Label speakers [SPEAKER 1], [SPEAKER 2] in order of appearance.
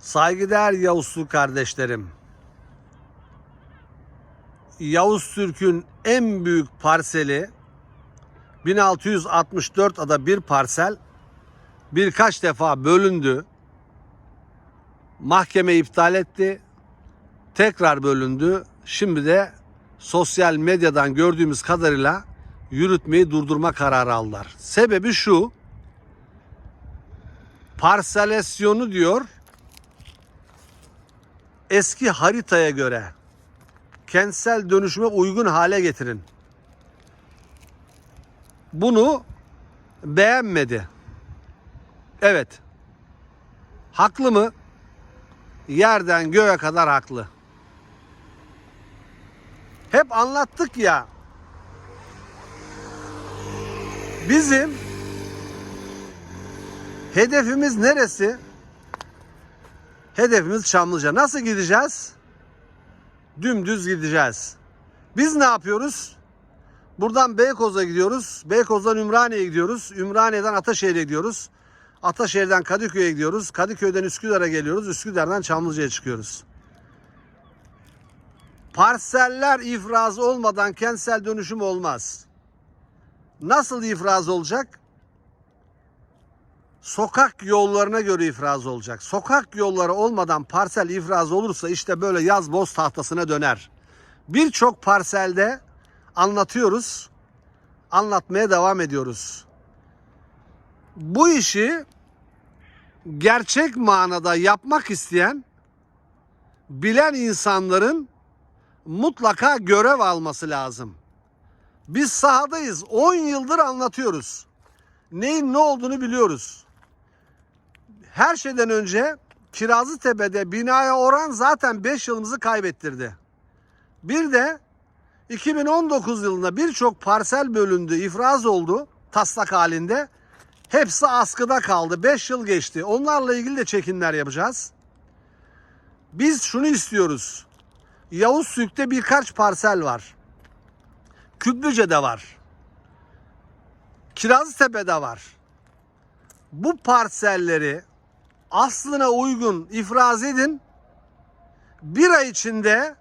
[SPEAKER 1] Saygıdeğer Yavuzlu kardeşlerim. Yavuz Türk'ün en büyük parseli 1664 ada bir parsel birkaç defa bölündü. Mahkeme iptal etti. Tekrar bölündü. Şimdi de sosyal medyadan gördüğümüz kadarıyla yürütmeyi durdurma kararı aldılar. Sebebi şu. Parselasyonu diyor eski haritaya göre kentsel dönüşüme uygun hale getirin. Bunu beğenmedi. Evet. Haklı mı? Yerden göğe kadar haklı. Hep anlattık ya. Bizim hedefimiz neresi? Hedefimiz Çamlıca. Nasıl gideceğiz? Dümdüz gideceğiz. Biz ne yapıyoruz? Buradan Beykoz'a gidiyoruz. Beykoz'dan Ümraniye'ye gidiyoruz. Ümraniye'den Ataşehir'e gidiyoruz. Ataşehir'den Kadıköy'e gidiyoruz. Kadıköy'den Üsküdar'a geliyoruz. Üsküdar'dan Çamlıca'ya çıkıyoruz. Parseller ifraz olmadan kentsel dönüşüm olmaz. Nasıl ifraz olacak? Sokak yollarına göre ifraz olacak. Sokak yolları olmadan parsel ifraz olursa işte böyle yaz boz tahtasına döner. Birçok parselde anlatıyoruz. Anlatmaya devam ediyoruz. Bu işi gerçek manada yapmak isteyen bilen insanların mutlaka görev alması lazım. Biz sahadayız. 10 yıldır anlatıyoruz. Neyin ne olduğunu biliyoruz. Her şeyden önce Kirazlıtepe'de binaya oran zaten 5 yılımızı kaybettirdi. Bir de 2019 yılında birçok parsel bölündü, ifraz oldu taslak halinde. Hepsi askıda kaldı. 5 yıl geçti. Onlarla ilgili de çekimler yapacağız. Biz şunu istiyoruz. Yavuz Sük'te birkaç parsel var. Küplüce'de var. Kirazlıtepe'de var. Bu parselleri aslına uygun ifraz edin. Bir ay içinde